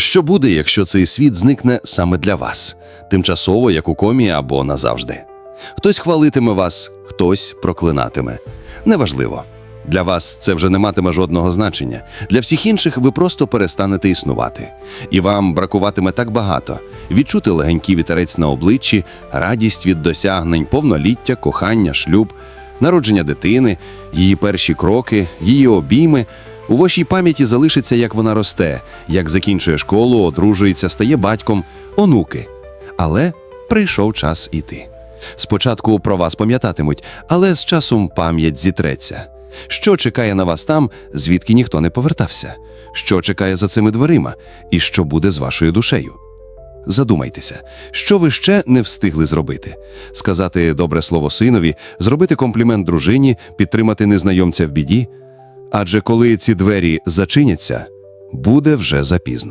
Що буде, якщо цей світ зникне саме для вас, тимчасово, як у комі або назавжди? Хтось хвалитиме вас, хтось проклинатиме. Неважливо. Для вас це вже не матиме жодного значення. Для всіх інших ви просто перестанете існувати. І вам бракуватиме так багато: відчути легенький вітерець на обличчі, радість від досягнень, повноліття, кохання, шлюб, народження дитини, її перші кроки, її обійми. У вашій пам'яті залишиться, як вона росте, як закінчує школу, одружується, стає батьком, онуки. Але прийшов час іти. Спочатку про вас пам'ятатимуть, але з часом пам'ять зітреться. Що чекає на вас там, звідки ніхто не повертався? Що чекає за цими дверима? І що буде з вашою душею? Задумайтеся, що ви ще не встигли зробити: сказати добре слово синові, зробити комплімент дружині, підтримати незнайомця в біді. Адже коли ці двері зачиняться, буде вже запізно.